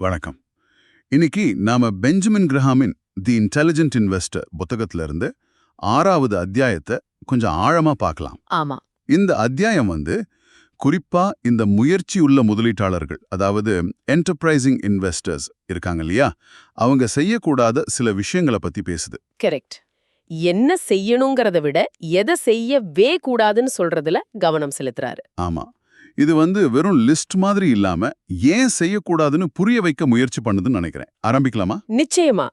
வணக்கம். இன்னைக்கு நாம பெஞ்சமின் கிரஹாமின் தி இன்டெலிஜென்ட் இன்வெஸ்டர் புத்தகத்துல இருந்து ஆறாவது அத்தியாயத்தை கொஞ்சம் ஆழமா பார்க்கலாம். ஆமா. இந்த அத்தியாயம் வந்து குறிப்பா இந்த முயற்சி உள்ள முதலீட்டாளர்கள் அதாவது என்டர்பிரைசிங் இன்வெஸ்டர்ஸ் இருக்காங்க இல்லையா? அவங்க செய்யக்கூடாத சில விஷயங்களை பத்தி பேசுது. கரெக்ட் என்ன செய்யணுங்கிறத விட எதை செய்யவே கூடாதுன்னு சொல்றதுல கவனம் செலுத்துறாரு. ஆமா. இது வந்து வெறும் லிஸ்ட் மாதிரி இல்லாம ஏன் செய்யக்கூடாதுன்னு புரிய வைக்க முயற்சி பண்ணுதுன்னு நினைக்கிறேன். ஆரம்பிக்கலாமா? நிச்சயமா.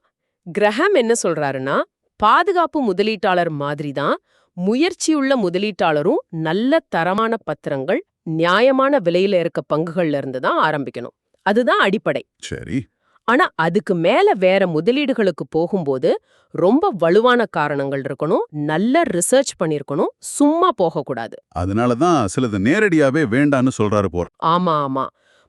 கிரஹாம் என்ன சொல்றாருன்னா பாதுகாப்பு முதலீட்டாளர் மாதிரி தான் முயற்சியுள்ள முதலீட்டாளரும் நல்ல தரமான பத்திரங்கள் நியாயமான விலையில இருக்க பங்குகள்ல இருந்து தான் ஆரம்பிக்கணும். அதுதான் அடிப்படை. சரி. ஆனா அதுக்கு மேல வேற முதலீடுகளுக்கு போகும்போது ரொம்ப வலுவான காரணங்கள் இருக்கணும். நல்ல ரிசர்ச் பண்ணிருக்கணும். சும்மா போகக்கூடாது. அதனால தான் சிலது நேரடியாவே வேண்டான்னு சொல்றாரு போற ஆமா ஆமா.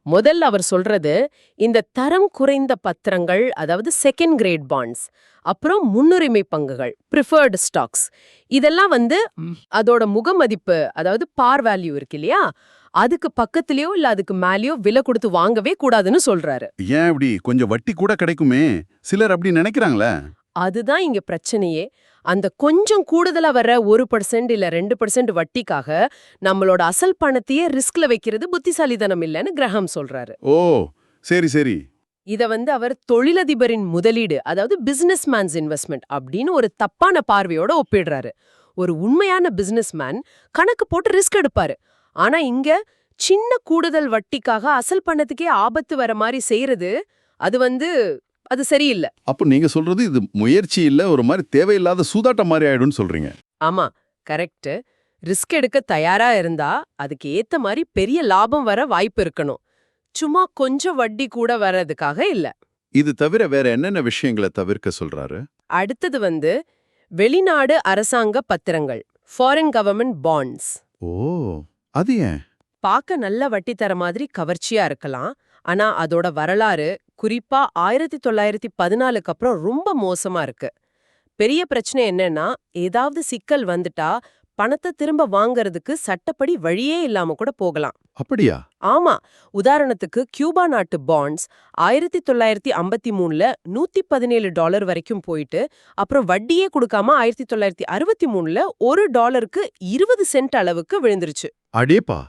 முதல்ல அவர் சொல்றது இந்த தரம் குறைந்த பத்திரங்கள் அதாவது செகண்ட் கிரேட் பாண்ட்ஸ் அப்புறம் முன்னுரிமை பங்குகள் ப்ரிஃபர்டு ஸ்டாக்ஸ் இதெல்லாம் வந்து அதோட முகமதிப்பு அதாவது பார் வேல்யூ இருக்கு இல்லையா? அதுக்கு பக்கத்துலயோ இல்ல அதுக்கு மேலயோ விலை கொடுத்து வாங்கவே கூடாதுன்னு சொல்றாரு. ஏன் இப்படி? கொஞ்சம் வட்டி கூட கிடைக்குமே. சிலர் அப்படி நினைக்கிறாங்களே. அதுதான் இங்க பிரச்சனையே. அந்த கொஞ்சம் கூடுதலா வர ஒரு பர்சன்ட் இல்ல ரெண்டு பர்சன்ட் வட்டிக்காக நம்மளோட அசல் பணத்தையே ரிஸ்க்ல வைக்கிறது புத்திசாலித்தனம் இல்லைன்னு கிரஹாம் சொல்றாரு. ஓ சரி சரி. இத வந்து அவர் தொழிலதிபரின் முதலீடு அதாவது பிசினஸ் மேன்ஸ் இன்வெஸ்ட்மெண்ட் அப்படின்னு ஒரு தப்பான பார்வையோட ஒப்பிடுறாரு. ஒரு உண்மையான பிசினஸ்மேன் கணக்கு போட்டு ரிஸ்க் எடுப்பாரு. ஆனா இங்க சின்ன கூடுதல் வட்டிக்காக அசல் பணத்துக்கே ஆபத்து வர மாதிரி செய்யறது அது வந்து அது சரியில்லை. அப்போ நீங்க சொல்றது இது முயற்சி இல்ல ஒரு மாதிரி தேவையில்லாத சூதாட்டம் மாதிரி ஆயிடும்னு சொல்றீங்க. ஆமா கரெக்ட். ரிஸ்க் எடுக்க தயாரா இருந்தா அதுக்கு ஏத்த மாதிரி பெரிய லாபம் வர வாய்ப்பு இருக்கணும். சும்மா கொஞ்சம் வட்டி கூட வர்றதுக்காக இல்ல. இது தவிர வேற என்னென்ன விஷயங்களை தவிர்க்க சொல்றாரு? அடுத்தது வந்து வெளிநாடு அரசாங்க பத்திரங்கள் ஃபாரின் கவர்மெண்ட் பாண்ட்ஸ் ஓ. அது ஏன்? பார்க்க நல்ல வட்டி தர மாதிரி கவர்ச்சியா இருக்கலாம். ஆனா அதோட வரலாறு குறிப்பா ஆயிரத்தி தொள்ளாயிரத்தி பதினாலுக்கு அப்புறம் ரொம்ப மோசமா இருக்கு. பெரிய பிரச்சனை என்னன்னா ஏதாவது சிக்கல் வந்துட்டா பணத்தை திரும்ப வாங்கறதுக்கு சட்டப்படி வழியே இல்லாம கூட போகலாம். அப்படியா? ஆமா. உதாரணத்துக்கு கியூபா நாட்டு பாண்ட்ஸ் ஆயிரத்தி தொள்ளாயிரத்தி ஐம்பத்தி மூணுல நூத்தி பதினேழு டாலர் வரைக்கும் போயிட்டு அப்புறம் வட்டியே கொடுக்காம ஆயிரத்தி தொள்ளாயிரத்தி அறுபத்தி மூணுல ஒரு டாலருக்கு இருபது சென்ட் அளவுக்கு விழுந்துருச்சு. அடேப்பா.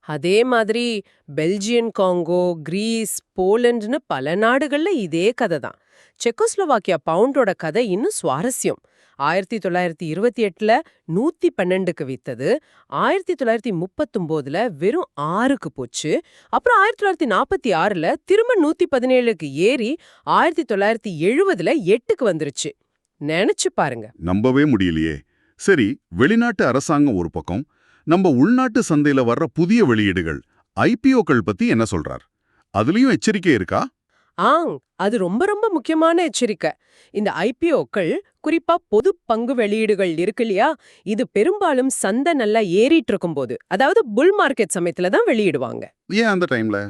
அதே மாதிரி பெல்ஜியன் காங்கோ கிரீஸ் போலண்டுன்னு பல நாடுகள்ல இதே கதை தான் செக்கோஸ்லோவாக்கியா பவுண்டோட கதை இன்னும் சுவாரஸ்யம். ஆயிரத்தி தொள்ளாயிரத்தி இருபத்தி எட்டுல நூத்தி பன்னெண்டுக்கு வித்தது ஆயிரத்தி தொள்ளாயிரத்தி முப்பத்தொம்போதுல வெறும் ஆறுக்கு போச்சு அப்புறம் ஆயிரத்தி தொள்ளாயிரத்தி நாற்பத்தி ஆறுல திரும்ப நூத்தி பதினேழுக்கு ஏறி ஆயிரத்தி தொள்ளாயிரத்தி எழுபதுல எட்டுக்கு வந்துருச்சு. நினைச்சு பாருங்க. நம்பவே முடியலையே. சரி வெளிநாட்டு அரசாங்கம் ஒரு பக்கம் நம்ம உள்நாட்டு சந்தையில வர்ற புதிய வெளியீடுகள் ஐபிஓக்கள் பத்தி என்ன சொல்றார்? அதுலயும் எச்சரிக்கை இருக்கா? ஆங் அது ரொம்ப ரொம்ப முக்கியமான எச்சரிக்கை. இந்த ஐபிஓக்கள் குறிப்பா பொது பங்கு வெளியீடுகள் இருக்கு இல்லையா? இது பெரும்பாலும் சந்தை நல்லா ஏறிட்டு இருக்கும்போது அதாவது புல் மார்க்கெட் சமயத்துல தான் வெளியிடுவாங்க. ஏன் அந்த டைம்ல?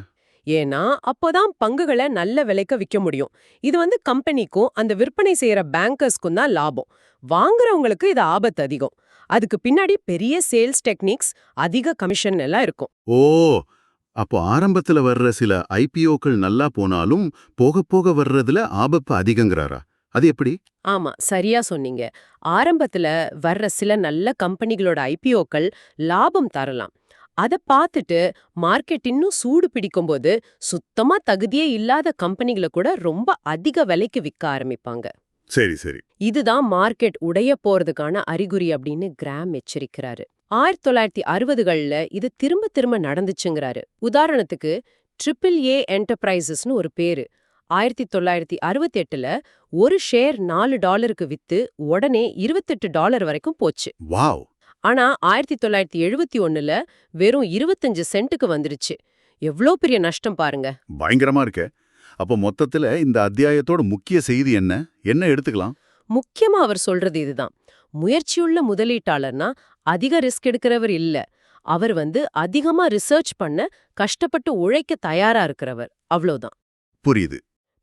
ஏன்னா அப்போதான் பங்குகளை நல்ல விலைக்கு விற்க முடியும். இது வந்து கம்பெனிக்கும் அந்த விற்பனை செய்யற பேங்கர்ஸ்க்கும் தான் லாபம். வாங்குறவங்களுக்கு இது ஆபத்து அதிகம். அதுக்கு பின்னாடி பெரிய சேல்ஸ் டெக்னிக்ஸ் அதிக கமிஷன் எல்லாம் இருக்கும். ஓ! அப்போ ஆரம்பத்துல வர்ற சில ஐபிஓக்கள் நல்லா போனாலும் போக போக வர்றதுல ஆபத்து அதிகங்கிறாரா? அது எப்படி? ஆமா சரியா சொன்னீங்க. ஆரம்பத்துல வர்ற சில நல்ல கம்பெனிகளோட ஐபிஓக்கள் லாபம் தரலாம். அத பார்த்துட்டு மார்க்கெட் இன்னும் சூடு பிடிக்கும்போது சுத்தமா தகுதியே இல்லாத கம்பெனிகளை கூட ரொம்ப அதிக விலைக்கு விற்க ஆரம்பிப்பாங்க. சரி சரி. இதுதான் மார்க்கெட் உடைய போறதுக்கான அறிகுறி அப்படின்னு கிராம் எச்சரிக்கிறாரு. ஆயிரத்தி தொள்ளாயிரத்தி அறுபதுகள்ல இது திரும்ப திரும்ப நடந்துச்சுங்கிறாரு. உதாரணத்துக்கு ட்ரிபிள் ஏ என்டர்பிரைசஸ்னு ஒரு பேரு. ஆயிரத்தி தொள்ளாயிரத்தி அறுபத்தி எட்டுல ஒரு ஷேர் நாலு டாலருக்கு வித்து உடனே இருபத்தெட்டு டாலர் வரைக்கும் போச்சு. வாவ்! ஆனா ஆயிரத்தி தொள்ளாயிரத்தி எழுபத்தி ஒண்ணுல வெறும் இருபத்தஞ்சு சென்ட்டுக்கு வந்துருச்சு. எவ்ளோ பெரிய நஷ்டம் பாருங்க. பயங்கரமா இருக்கே. அப்போ மொத்தத்துல இந்த அத்தியாயத்தோட முக்கிய செய்தி என்ன? என்ன எடுத்துக்கலாம்? முக்கியமா அவர் சொல்றது இதுதான். முயற்சியுள்ள முதலீட்டாளர்னா அதிக ரிஸ்க் எடுக்கிறவர் இல்ல. அவர் வந்து அதிகமா ரிசர்ச் பண்ண கஷ்டப்பட்டு உழைக்க தயாரா இருக்கிறவர். அவ்வளோதான் புரியுது.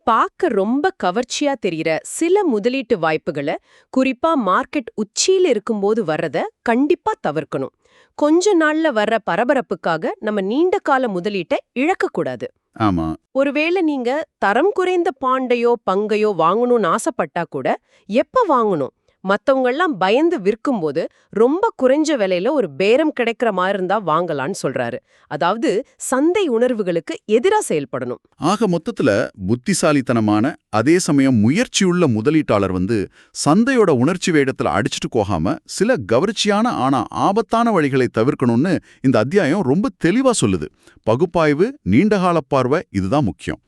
பார்க்க ரொம்ப கவர்ச்சியா தெரியற சில முதலீட்டு வாய்ப்புகளை குறிப்பா மார்க்கெட் உச்சியில இருக்கும்போது வர்றத கண்டிப்பா தவிர்க்கணும். கொஞ்ச நாள்ல வர்ற பரபரப்புக்காக நம்ம நீண்ட கால முதலீட்டை இழக்கக்கூடாது. ஆமா. ஒருவேளை நீங்க தரம் குறைந்த பாண்டையோ பங்கையோ வாங்கணும்னு ஆசைப்பட்டா கூட எப்ப வாங்கணும்? மத்தவங்க பயந்து விற்கும்போது ரொம்ப குறைஞ்ச விலையில ஒரு பேரம் கிடைக்கிற மாதிரி இருந்தா வாங்கலாம்னு சொல்றாரு. அதாவது சந்தை உணர்வுகளுக்கு எதிரா செயல்படணும். ஆக மொத்தத்துல புத்திசாலித்தனமான அதே சமயம் முயற்சியுள்ள முதலீட்டாளர் வந்து சந்தையோட உணர்ச்சி வேடத்துல அடிச்சிட்டு போகாம சில கவர்ச்சியான ஆனா ஆபத்தான வழிகளை தவிர்க்கணும்னு இந்த அத்தியாயம் ரொம்ப தெளிவா சொல்லுது. பகுப்பாய்வு நீண்டகால பார்வை இதுதான் முக்கியம்.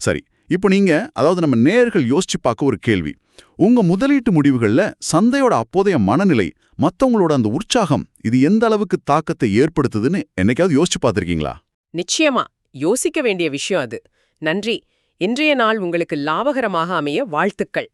சரி இப்போ நீங்க அதாவது நம்ம நேர்கள் யோசிச்சு பார்க்க ஒரு கேள்வி. உங்க முதலீட்டு முடிவுகள்ல சந்தையோட அப்போதைய மனநிலை மத்தவங்களோட அந்த உற்சாகம் இது எந்த அளவுக்கு தாக்கத்தை ஏற்படுத்துதுன்னு என்னைக்காவது யோசிச்சு பார்த்துருக்கீங்களா? நிச்சயமா. யோசிக்க வேண்டிய விஷயம் அது. நன்றி. இன்றைய நாள் உங்களுக்கு லாபகரமாக அமைய வாழ்த்துக்கள்.